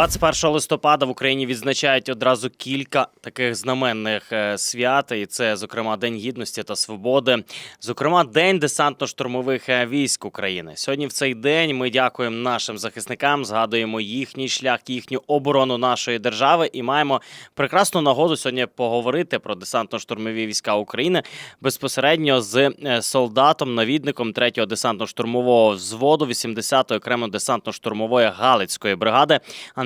21 листопада в Україні відзначають одразу кілька таких знаменних е, свят, і це, зокрема, День гідності та свободи, зокрема, День десантно-штурмових е, військ України. Сьогодні в цей день ми дякуємо нашим захисникам, згадуємо їхній шлях, їхню оборону нашої держави. І маємо прекрасну нагоду сьогодні поговорити про десантно-штурмові війська України безпосередньо з е, солдатом, навідником 3-го десантно-штурмового взводу 80-ї окремо десантно-штурмової Галицької бригади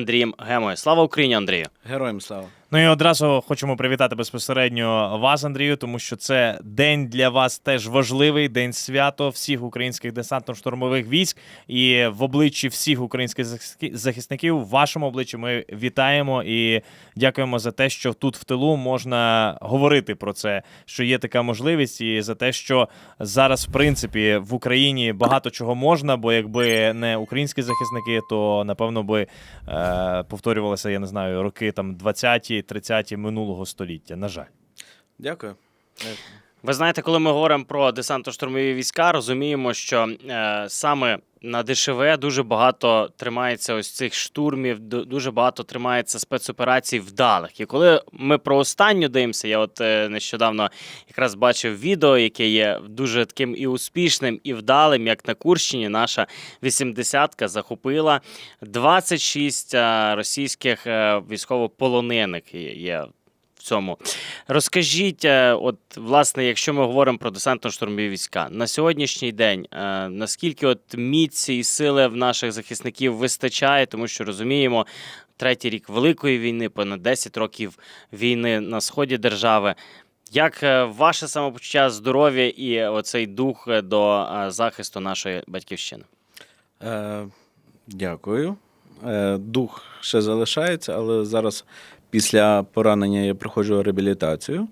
Андрієм Гемою. Слава Україні, Андрію! Героям слава. Ну і одразу хочемо привітати безпосередньо вас, Андрію, тому що це день для вас теж важливий, день свято всіх українських десантно-штурмових військ. І в обличчі всіх українських захисників, в вашому обличчі ми вітаємо і дякуємо за те, що тут в тилу можна говорити про це, що є така можливість, і за те, що зараз, в принципі, в Україні багато чого можна, бо якби не українські захисники, то напевно би е, повторювалися, я не знаю, роки там 20-ті, 30-ті минулого століття. На жаль. Дякую. Ви знаєте, коли ми говоримо про десантно-штурмові війська, розуміємо, що е, саме на ДШВ дуже багато тримається ось цих штурмів, дуже багато тримається спецоперацій вдалих. І коли ми про останню дивимося, я от е, нещодавно якраз бачив відео, яке є дуже таким і успішним, і вдалим, як на Курщині, наша 80-ка захопила 26 е, російських е, військовополонених є- цьому. Розкажіть, е, от власне, якщо ми говоримо про десантно-штурмові війська, на сьогоднішній день е, наскільки от міці і сили в наших захисників вистачає, тому що розуміємо, третій рік великої війни, понад 10 років війни на сході держави. Як е, ваше самопочуття здоров'я і оцей дух до захисту нашої батьківщини? Е, дякую. Дух ще залишається, але зараз після поранення я проходжу реабілітацію.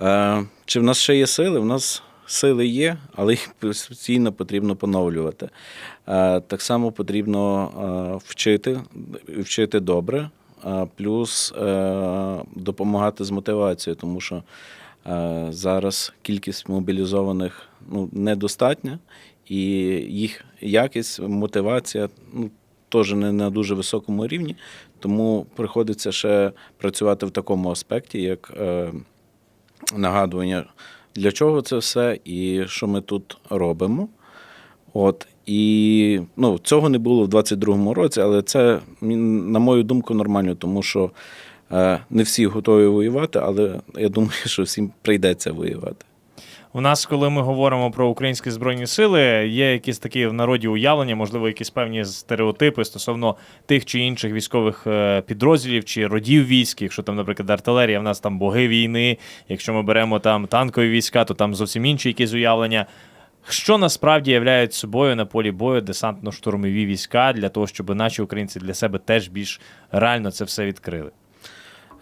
Е, чи в нас ще є сили? В нас сили є, але їх постійно потрібно поновлювати. Е, так само потрібно е, вчити, вчити добре, плюс допомагати з мотивацією, тому що зараз кількість мобілізованих ну, недостатня, і їх якість, мотивація ну, теж не на дуже високому рівні, тому приходиться ще працювати в такому аспекті, як е, нагадування, для чого це все і що ми тут робимо. От і ну, цього не було в 22-му році, але це, на мою думку, нормально, тому що е, не всі готові воювати, але я думаю, що всім прийдеться воювати. У нас, коли ми говоримо про українські збройні сили, є якісь такі в народі уявлення, можливо, якісь певні стереотипи стосовно тих чи інших військових е, підрозділів чи родів військ. Якщо там, наприклад, артилерія, в нас там боги війни. Якщо ми беремо там танкові війська, то там зовсім інші якісь уявлення. Що насправді являють собою на полі бою десантно-штурмові війська для того, щоб наші українці для себе теж більш реально це все відкрили?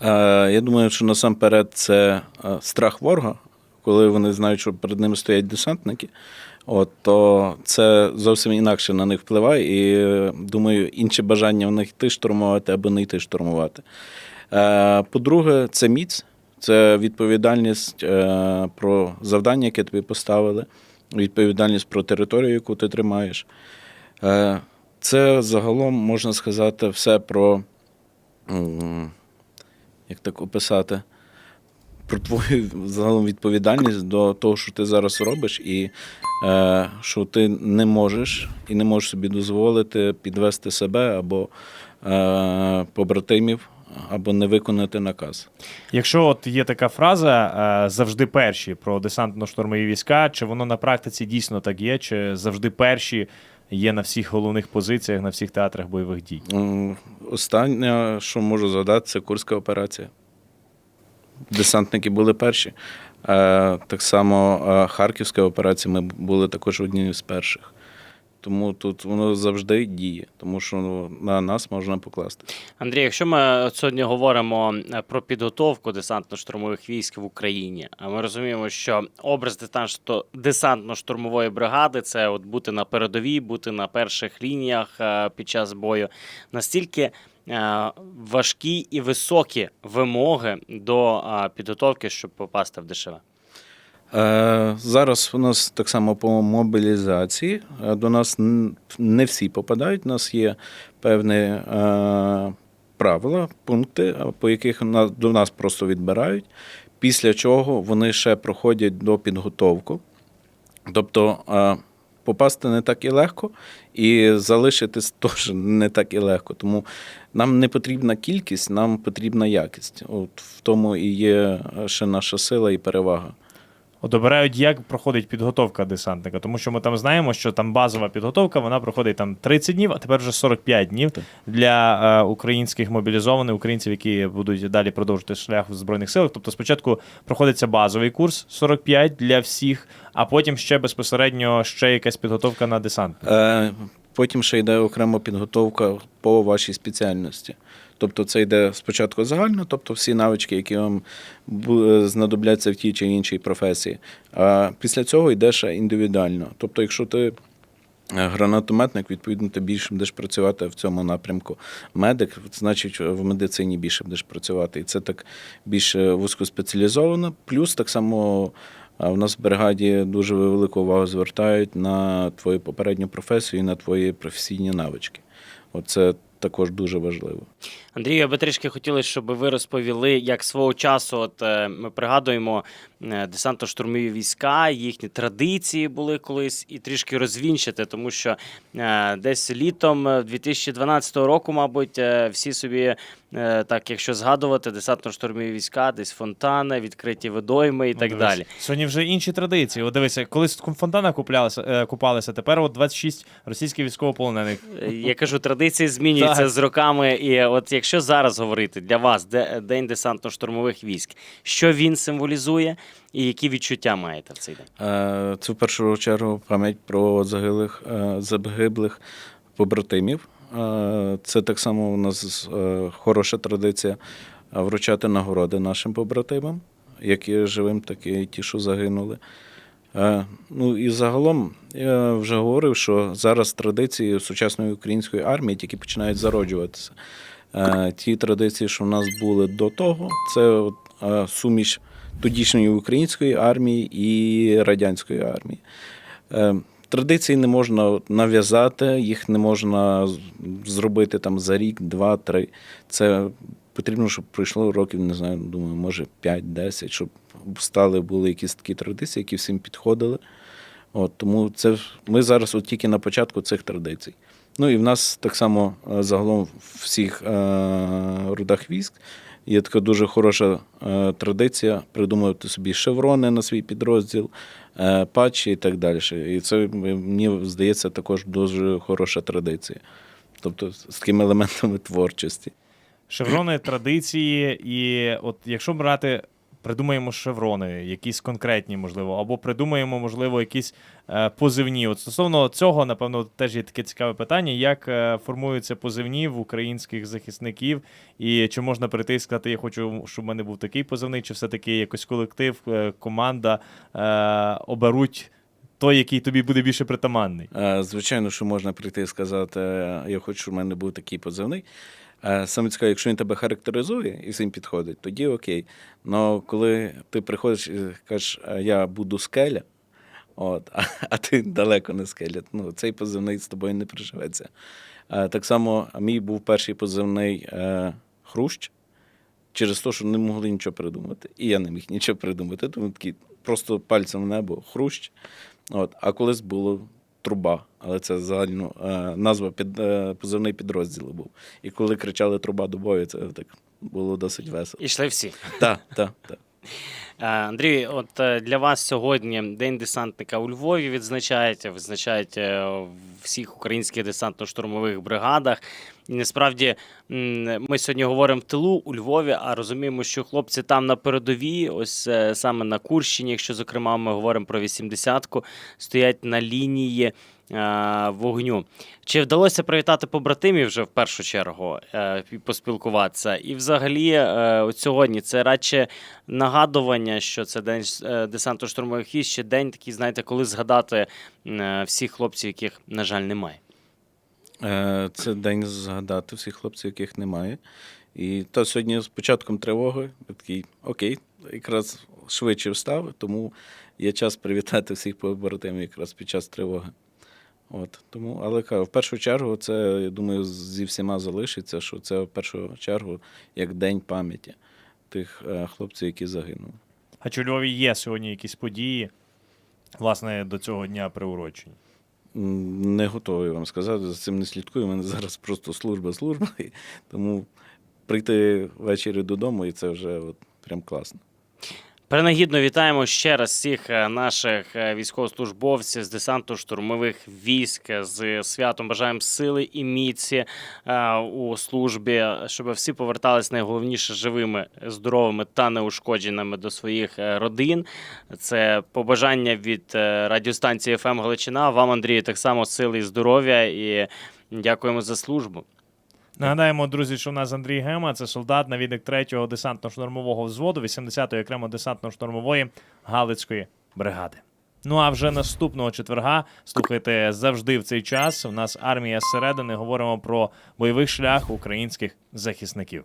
Е, Я думаю, що насамперед це е, страх ворога, коли вони знають, що перед ними стоять десантники. От, то це зовсім інакше на них впливає, і думаю, інше бажання в них йти штурмувати або не йти штурмувати. Е, По-друге, це міць, це відповідальність е, про завдання, яке тобі поставили, відповідальність про територію, яку ти тримаєш. Е, Це загалом можна сказати все про. як так описати, про твою загалом відповідальність до того, що ти зараз робиш, і е, що ти не можеш і не можеш собі дозволити підвести себе або е, побратимів, або не виконати наказ. Якщо от є така фраза е, завжди перші про десантно-штурмові війська, чи воно на практиці дійсно так є, чи завжди перші є на всіх головних позиціях, на всіх театрах бойових дій? Останнє, що можу згадати, це Курська операція. Десантники були перші. Е, Так само е, Харківська операція, ми були також одні з перших. Тому тут воно завжди діє, тому що ну, на нас можна покласти. Андрій, якщо ми сьогодні говоримо е, про підготовку десантно-штурмових військ в Україні, а ми розуміємо, що образ десант- десантно-штурмової бригади це от бути на передовій, бути на перших лініях під час бою. Настільки важкі і високі вимоги до е, підготовки, щоб попасти в ДШВ. Е, Зараз у нас так само по мобілізації. Е, До нас не всі попадають. У нас є певні е, правила, пункти, е, по яких до нас просто відбирають, після чого вони ще проходять до підготовку. Тобто е, попасти не так і легко, і залишитись теж не так і легко. Тому нам не потрібна кількість, нам потрібна якість. От в тому і є е, ще наша сила і перевага. От обирають, як проходить підготовка десантника, тому що ми там знаємо, що там базова підготовка вона проходить там 30 днів, а тепер вже 45 днів для е, українських мобілізованих українців, які будуть далі продовжувати шлях в збройних силах. Тобто, спочатку проходиться базовий курс 45 для всіх, а потім ще безпосередньо ще якась підготовка на десант. Е, Потім ще йде окрема підготовка по вашій спеціальності. Тобто це йде спочатку загально, тобто всі навички, які вам е, знадобляться в тій чи іншій професії. А після цього йде ще індивідуально. Тобто, якщо ти е, гранатометник, відповідно, ти більше будеш працювати в цьому напрямку. Медик, значить, в медицині більше будеш працювати. І це так більш вузькоспеціалізовано. Плюс так само а в нас в бригаді дуже велику увагу звертають на твою попередню професію і на твої професійні навички. Оце також дуже важливо. Андрію, би трішки хотіли, щоб ви розповіли, як свого часу, от е, ми пригадуємо е, десантно-штурмові війська, їхні традиції були колись, і трішки розвінчити, тому що е, десь літом е, 2012 року, мабуть, всі собі, так якщо згадувати, десантно-штурмові війська, десь фонтани, відкриті водойми і Ну, так дивись, далі. Сьогодні вже інші традиції. От дивися, колись в фонтанах куплялися, е, купалися, тепер от 26 російських військовополонених. Е, Я кажу, традиції змінюються Так. з роками. І от якщо зараз говорити для вас, де День десантно-штурмових військ, що він символізує і які відчуття маєте в цей день? Е, Це в першу чергу пам'ять про загиблих, е, загиблих побратимів. Е, Це так само у нас е, хороша традиція е, вручати нагороди нашим побратимам, як і живим, так і ті, що загинули. Ну і загалом я вже говорив, що зараз традиції сучасної української армії тільки починають зароджуватися. Ті традиції, що в нас були до того, це суміш тодішньої української армії і радянської армії. Традиції не можна нав'язати, їх не можна зробити там за рік, два, три. Це потрібно, щоб пройшло років, не знаю, думаю, може 5-10, щоб стали були якісь такі традиції, які всім підходили. От, тому це ми зараз от тільки на початку цих традицій. Ну і в нас так само е, загалом в всіх е, родах військ є така дуже хороша е, традиція придумувати собі шеврони на свій підрозділ, е, патчі і так далі. І це мені здається також дуже хороша традиція. Тобто з такими елементами творчості. Шеврони, традиції, і от якщо брати, придумаємо шеврони, якісь конкретні, можливо, або придумаємо, можливо, якісь е, позивні. От стосовно цього, напевно, теж є таке цікаве питання: як е, формуються позивні в українських захисників, і чи можна прийти і сказати, я хочу, щоб в мене був такий позивний, чи все-таки якось колектив, е, команда е, оберуть той, який тобі буде більше притаманний. Е, Звичайно, що можна прийти і сказати, я хочу, щоб в мене був такий позивний. Е, Саме цікаво, якщо він тебе характеризує і всім підходить, тоді окей. Але коли ти приходиш і кажеш, «Е, я буду скеля, от, а, а ти далеко не скеля, ну, цей позивний з тобою не приживеться. Е, Так само мій був перший позивний Хрущ, через те, що не могли нічого придумати. І я не міг нічого придумати. Тому такий просто пальцем в небо Хрущ. От, а колись було труба, але це загально е, назва під е, позивний підрозділу був. І коли кричали труба до бою, це так було досить весело. І йшли всі. Так, так, так. Е, Андрій, от е, для вас сьогодні День десантника у Львові відзначаєте, відзначають е, в всіх українських десантно-штурмових бригадах. І насправді ми сьогодні говоримо в тилу у Львові, а розуміємо, що хлопці там на передовій, ось е, саме на Курщині, якщо зокрема ми говоримо про 80-ку, стоять на лінії е, вогню. Чи вдалося привітати побратимів вже в першу чергу е, і поспілкуватися? І взагалі, е, от сьогодні це радше нагадування, що це день е, десантно-штурмових військ, ще день такий, знаєте, коли згадати е, всіх хлопців, яких, на жаль, немає. Е, Це день згадати всіх хлопців, яких немає. І то сьогодні з початком тривоги я такий, окей, якраз швидше встав, тому є час привітати всіх побратимів якраз під час тривоги. От, тому, але кажу, в першу чергу, це, я думаю, зі всіма залишиться, що це в першу чергу як день пам'яті тих е, хлопців, які загинули. А чи у Львові є сьогодні якісь події, власне, до цього дня приурочені? Не готовий вам сказати, за цим не слідкую. У мене зараз просто служба, служба. Тому прийти ввечері додому, і це вже от прям класно. Принагідно вітаємо ще раз всіх е, наших е, військовослужбовців з десанту штурмових військ з святом. Бажаємо сили і міці е, у службі, щоб всі повертались найголовніше живими, здоровими та неушкодженими до своїх е, родин. Це побажання від е, радіостанції ФМ Галичина. Вам, Андрію, так само сили і здоров'я і дякуємо за службу. Нагадаємо, друзі, що у нас Андрій Гема, це солдат, навідник 3-го десантно-штурмового взводу 80-ї окремо десантно-штурмової Галицької бригади. Ну а вже наступного четверга слухайте завжди в цей час. У нас армія зсередини. Говоримо про бойовий шлях українських захисників.